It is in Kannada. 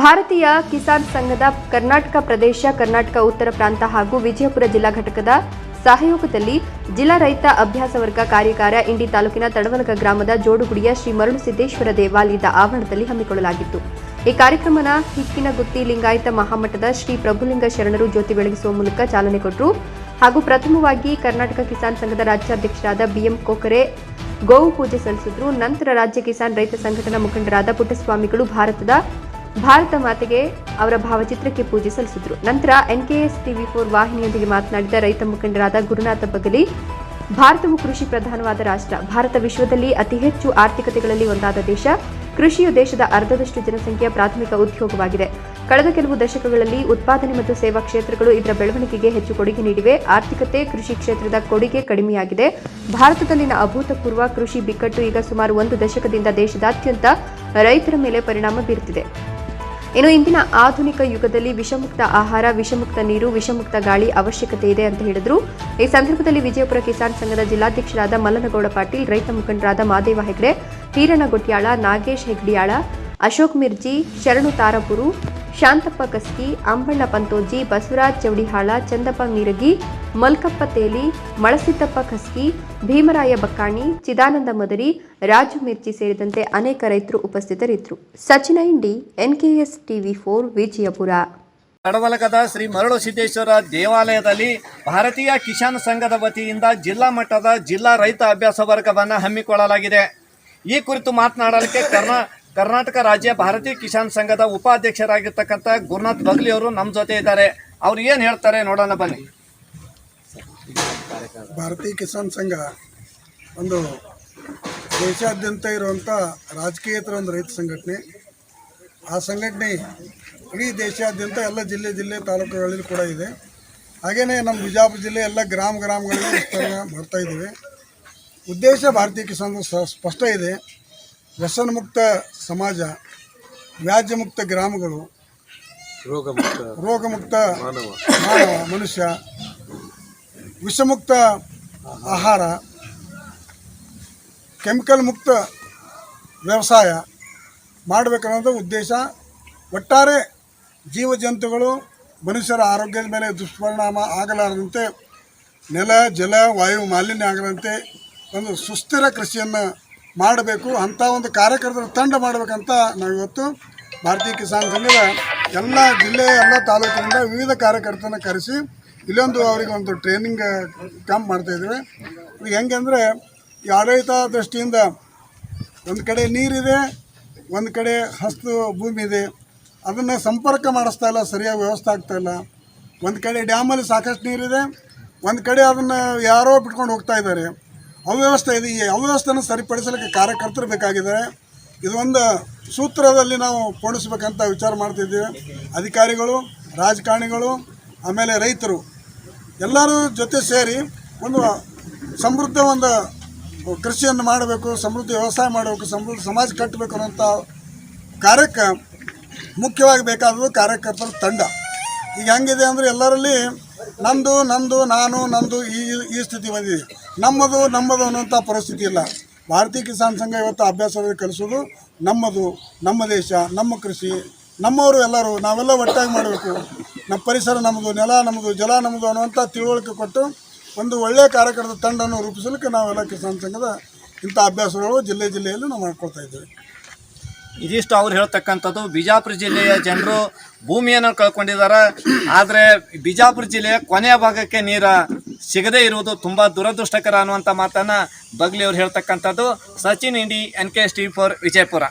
ಭಾರತೀಯ ಕಿಸಾನ್ ಸಂಘದ ಕರ್ನಾಟಕ ಪ್ರದೇಶ, ಕರ್ನಾಟಕ ಉತ್ತರ ಪ್ರಾಂತ ಹಾಗೂ ವಿಜಯಪುರ ಜಿಲ್ಲಾ ಘಟಕದ ಸಹಯೋಗದಲ್ಲಿ ಜಿಲ್ಲಾ ರೈತ ಅಭ್ಯಾಸ ವರ್ಗ ಕಾರ್ಯಾಗಾರ ಇಂಡಿ ತಾಲೂಕಿನ ತಡವಲಗ ಗ್ರಾಮದ ಜೋಡುಗುಡಿಯ ಶ್ರೀ ಮರಳು ಸಿದ್ದೇಶ್ವರ ದೇವಾಲಯದ ಆವರಣದಲ್ಲಿ ಹಮ್ಮಿಕೊಳ್ಳಲಾಗಿತ್ತು. ಈ ಕಾರ್ಯಕ್ರಮನ ಹಿಕ್ಕಿನಗುತ್ತಿ ಲಿಂಗಾಯತ ಮಹಾಮಠದ ಶ್ರೀ ಪ್ರಭುಲಿಂಗ ಶರಣರು ಜ್ಯೋತಿ ಬೆಳಗಿಸುವ ಮೂಲಕ ಚಾಲನೆ ಕೊಟ್ಟರು. ಹಾಗೂ ಪ್ರಥಮವಾಗಿ ಕರ್ನಾಟಕ ಕಿಸಾನ್ ಸಂಘದ ರಾಜ್ಯಾಧ್ಯಕ್ಷರಾದ ಬಿಎಂ ಕೋಕರೆ ಗೋವು ಪೂಜೆ ಸಲ್ಲಿಸಿದ್ರು. ನಂತರ ರಾಜ್ಯ ಕಿಸಾನ್ ರೈತ ಸಂಘಟನಾ ಮುಖಂಡರಾದ ಪುಟ್ಟಸ್ವಾಮಿಗಳು, ಭಾರತದ ಭಾರತ ಮಾತೆಗೆ ಅವರ ಭಾವಚಿತ್ರಕ್ಕೆ ಪೂಜೆ ಸಲ್ಲಿಸಿದರು. ನಂತರ ಎನ್ಕೆಎಸ್ ಟಿವಿ ಫೋರ್ ವಾಹಿನಿಯೊಂದಿಗೆ ಮಾತನಾಡಿದ ರೈತ ಮುಖಂಡರಾದ ಗುರುನಾಥ ಬಗಲಿ, ಭಾರತವು ಕೃಷಿ ಪ್ರಧಾನವಾದ ರಾಷ್ಟ್ರ. ಭಾರತ ವಿಶ್ವದಲ್ಲಿ ಅತಿ ಹೆಚ್ಚು ಆರ್ಥಿಕತೆಗಳಲ್ಲಿ ಒಂದಾದ ದೇಶ. ಕೃಷಿಯು ದೇಶದ ಅರ್ಧದಷ್ಟು ಜನಸಂಖ್ಯೆಯ ಪ್ರಾಥಮಿಕ ಉದ್ಯೋಗವಾಗಿದೆ. ಕಳೆದ ಕೆಲವು ದಶಕಗಳಲ್ಲಿ ಉತ್ಪಾದನೆ ಮತ್ತು ಸೇವಾ ಕ್ಷೇತ್ರಗಳು ಇದರ ಬೆಳವಣಿಗೆಗೆ ಹೆಚ್ಚು ಕೊಡುಗೆ ನೀಡಿವೆ. ಆರ್ಥಿಕತೆ ಕೃಷಿ ಕ್ಷೇತ್ರದ ಕೊಡುಗೆ ಕಡಿಮೆಯಾಗಿದೆ. ಭಾರತದಲ್ಲಿನ ಅಭೂತಪೂರ್ವ ಕೃಷಿ ಬಿಕ್ಕಟ್ಟು ಈಗ ಸುಮಾರು ಒಂದು ದಶಕದಿಂದ ದೇಶದಾದ್ಯಂತ ರೈತರ ಮೇಲೆ ಪರಿಣಾಮ ಬೀರುತ್ತಿದೆ. ಇನ್ನು ಇಂದಿನ ಆಧುನಿಕ ಯುಗದಲ್ಲಿ ವಿಷಮುಕ್ತ ಆಹಾರ, ವಿಷಮುಕ್ತ ನೀರು, ವಿಷಮುಕ್ತ ಗಾಳಿ ಅವಶ್ಯಕತೆ ಇದೆ ಅಂತ ಹೇಳಿದ್ರು. ಈ ಸಂದರ್ಭದಲ್ಲಿ ವಿಜಯಪುರ ಕಿಸಾನ್ ಸಂಘದ ಜಿಲ್ಲಾಧ್ಯಕ್ಷರಾದ ಮಲ್ಲನಗೌಡ ಪಾಟೀಲ್, ರೈತ ಮುಖಂಡರಾದ ಮಾದೇವ ಹೆಗ್ಡೆ ಹೀರಣ್ಣ ಗೊಟ್ಯಾಳ ನಾಗೇಶ್ ಹೆಗ್ಡಿಯಾಳ, ಅಶೋಕ್ ಮಿರ್ಜಿ, ಶರಣು ತಾರಪುರು ಶಾಂತಪ್ಪ ಕಸ್ಕಿ ಅಂಬಣ್ಣ ಪಂತೋಜಿ, ಬಸವರಾಜ್ ಚೌಡಿಹಾಳ, ಚಂದಪ್ಪ ಮೀರಗಿ, ಮಲ್ಕಪ್ಪ ತೇಲಿ, ಮಳಸಿದ್ದಪ್ಪ ಖಸ್ಕಿ ಭೀಮರಾಯ ಬಕ್ಕಾಣಿ, ಚಿದಾನಂದ ಮದರಿ, ರಾಜು ಮಿರ್ಚಿ ಸೇರಿದಂತೆ ಅನೇಕ ರೈತರು ಉಪಸ್ಥಿತರಿದ್ದರು. Sachin Indi NKS TV four Vijayapura. ಕಡವಲಗದ Shri ಮರಳು ಸಿದ್ದೇಶ್ವರ ದೇವಾಲಯದಲ್ಲಿ ಭಾರತೀಯ ಕಿಸಾನ್ ಸಂಘದ ವತಿಯಿಂದ ಜಿಲ್ಲಾ ಮಟ್ಟದ ಜಿಲ್ಲಾ ರೈತ ಅಭ್ಯಾಸ ವರ್ಗವನ್ನು ಹಮ್ಮಿಕೊಳ್ಳಲಾಗಿದೆ. ಈ ಕುರಿತು ಮಾತನಾಡಲಿಕ್ಕೆ ಕರ್ನಾ ಕರ್ನಾಟಕ ರಾಜ್ಯ ಭಾರತೀಯ ಕಿಸಾನ್ ಸಂಘದ ಉಪಾಧ್ಯಕ್ಷರಾಗಿರ್ತಕ್ಕಂಥ ಗುರುನಾಥ್ ಬಗ್ಲಿ ಅವರು ನಮ್ಮ ಜೊತೆ ಇದ್ದಾರೆ. ಅವ್ರು ಏನು ಹೇಳ್ತಾರೆ ನೋಡೋಣ ಬನ್ನಿ. ಭಾರತೀಯ ಕಿಸಾನ್ ಸಂಘ ಒಂದು ದೇಶಾದ್ಯಂತ ಇರುವಂಥ ರಾಜಕೀಯತರ ಒಂದು ರೈತ ಸಂಘಟನೆ. ಆ ಸಂಘಟನೆ ಇಡೀ ದೇಶಾದ್ಯಂತ ಎಲ್ಲ ಜಿಲ್ಲೆ ಜಿಲ್ಲೆ ತಾಲೂಕುಗಳಲ್ಲಿ ಕೂಡ ಇದೆ. ಹಾಗೆಯೇ ನಮ್ಮ ಬಿಜಾಪುರ ಜಿಲ್ಲೆ ಎಲ್ಲ ಗ್ರಾಮ ಗ್ರಾಮಗಳಲ್ಲಿ ವಿಸ್ತರಣೆ ಮಾಡ್ತಾ ಇದ್ದೇವೆ. ಉದ್ದೇಶ ಭಾರತೀಯ ಕಿಸಾನ್ ಸ್ಪಷ್ಟ ಇದೆ. ವ್ಯಸನ ಮುಕ್ತ ಸಮಾಜ ವ್ಯಾಜ್ಯ ಮುಕ್ತ ಗ್ರಾಮಗಳು ರೋಗ ಮುಕ್ತ ಮಾನವ. ಮನುಷ್ಯ ವಿಷಮುಕ್ತ ಆಹಾರ ಕೆಮಿಕಲ್ ಮುಕ್ತ ವ್ಯವಸಾಯ ಮಾಡಬೇಕನ್ನೋದು ಉದ್ದೇಶ. ಒಟ್ಟಾರೆ ಜೀವ ಜಂತುಗಳು ಮನುಷ್ಯರ ಆರೋಗ್ಯದ ಮೇಲೆ ದುಷ್ಪರಿಣಾಮ ಆಗಲಾರದಂತೆ ನೆಲ ಜಲ ವಾಯು ಮಾಲಿನ್ಯ ಆಗದಂತೆ ಒಂದು ಸುಸ್ಥಿರ ಕೃಷಿಯನ್ನು ಮಾಡಬೇಕು ಅಂಥ ಒಂದು ಕಾರ್ಯಕರ್ತರ ತಂಡ ಮಾಡಬೇಕಂತ ನಾವು ಇವತ್ತು ಭಾರತೀಯ ಕಿಸಾನ್ ಸಂಘದ ಎಲ್ಲ ಜಿಲ್ಲೆ ಎಲ್ಲ ತಾಲೂಕಿನಿಂದ ವಿವಿಧ ಕಾರ್ಯಕರ್ತರನ್ನ ಕರೆಸಿ ಇಲ್ಲೊಂದು ಅವರಿಗೆ ಒಂದು ಟ್ರೈನಿಂಗ್ ಕ್ಯಾಂಪ್ ಮಾಡ್ತಾ ಇದ್ದೇವೆ. ಇದು ಹೆಂಗೆ ಅಂದರೆ, ಈ ಆಡಳಿತ ದೃಷ್ಟಿಯಿಂದ ಒಂದು ಕಡೆ ನೀರಿದೆ, ಒಂದು ಕಡೆ ಹಸ್ತು ಭೂಮಿ ಇದೆ. ಅದನ್ನು ಸಂಪರ್ಕ ಮಾಡಿಸ್ತಾ ಇಲ್ಲ, ಸರಿಯಾಗಿ ವ್ಯವಸ್ಥೆ ಆಗ್ತಾ ಇಲ್ಲ. ಒಂದು ಕಡೆ ಡ್ಯಾಮಲ್ಲಿ ಸಾಕಷ್ಟು ನೀರಿದೆ, ಒಂದು ಕಡೆ ಅದನ್ನು ಯಾರೋ ಬಿಟ್ಕೊಂಡು ಹೋಗ್ತಾ ಇದ್ದಾರೆ. ಅವ್ಯವಸ್ಥೆ ಇದೆ. ಈ ಅವ್ಯವಸ್ಥೆನ ಸರಿಪಡಿಸಲಿಕ್ಕೆ ಕಾರ್ಯಕರ್ತರು ಬೇಕಾಗಿದ್ದಾರೆ ಇದು ಒಂದು ಸೂತ್ರದಲ್ಲಿ ನಾವು ಪೋಣಿಸ್ಬೇಕಂತ ವಿಚಾರ ಮಾಡ್ತಿದ್ದೀವಿ. ಅಧಿಕಾರಿಗಳು, ರಾಜಕಾರಣಿಗಳು, ಆಮೇಲೆ ರೈತರು, ಎಲ್ಲರೂ ಜೊತೆ ಸೇರಿ ಒಂದು ಸಮೃದ್ಧ ಒಂದು ಕೃಷಿಯನ್ನು ಮಾಡಬೇಕು, ಸಮೃದ್ಧ ವ್ಯವಸಾಯ ಮಾಡಬೇಕು, ಸಮೃದ್ಧ ಸಮಾಜ ಕಟ್ಟಬೇಕು ಅನ್ನೋಂಥ ಕಾರ್ಯಕ್ಕೆ ಮುಖ್ಯವಾಗಿ ಬೇಕಾದದ್ದು ಕಾರ್ಯಕರ್ತರ ತಂಡ. ಈಗ ಹೆಂಗಿದೆ ಅಂದರೆ ಎಲ್ಲರಲ್ಲಿ ನಂದು ನಂದು, ನಾನು, ನಂದು ಈ ಈ ಸ್ಥಿತಿ ಬಂದಿದೆ. ನಮ್ಮದು ನಮ್ಮದು ಅನ್ನುವಂಥ ಪರಿಸ್ಥಿತಿ ಇಲ್ಲ. ಭಾರತೀಯ ಕಿಸಾನ್ ಸಂಘ ಇವತ್ತು ಅಭ್ಯಾಸದಲ್ಲಿ ಕಲಿಸೋದು ನಮ್ಮದು, ನಮ್ಮ ದೇಶ, ನಮ್ಮ ಕೃಷಿ, ನಮ್ಮವರು ಎಲ್ಲರೂ, ನಾವೆಲ್ಲ ಒಟ್ಟಾಗಿ ಮಾಡಬೇಕು. ನಮ್ಮ ಪರಿಸರ ನಮ್ಮದು, ನೆಲ ನಮ್ಮದು, ಜಲ ನಮ್ಮದು ಅನ್ನುವಂಥ ತಿಳುವಳಿಕೆ ಕೊಟ್ಟು ಒಂದು ಒಳ್ಳೆಯ ಕಾರ್ಯಕರ್ತ ತಂಡವನ್ನು ರೂಪಿಸಲಿಕ್ಕೆ ನಾವೆಲ್ಲ ಕಿಸಾನ್ ಸಂಘದ ಇಂಥ ಅಭ್ಯಾಸಗಳು ಜಿಲ್ಲೆ ಜಿಲ್ಲೆಯಲ್ಲಿ ನಾವು ಮಾಡ್ಕೊಳ್ತಾ ಇದ್ದೇವೆ. ಇದಿಷ್ಟು ಅವ್ರು ಹೇಳ್ತಕ್ಕಂಥದ್ದು. ಬಿಜಾಪುರ ಜಿಲ್ಲೆಯ ಜನರು ಭೂಮಿಯನ್ನು ಕಳ್ಕೊಂಡಿದ್ದಾರೆ. ಆದರೆ ಬಿಜಾಪುರ ಜಿಲ್ಲೆಯ ಕೊನೆಯ ಭಾಗಕ್ಕೆ ನೀರ ಸಿಗದೇ ಇರುವುದು ತುಂಬ ದುರದೃಷ್ಟಕರ ಅನ್ನುವಂಥ ಮಾತನ್ನು ಬಗ್ಲಿ ಅವ್ರು ಹೇಳ್ತಕ್ಕಂಥದ್ದು. Sachin Indi N K S T four Vijayapura.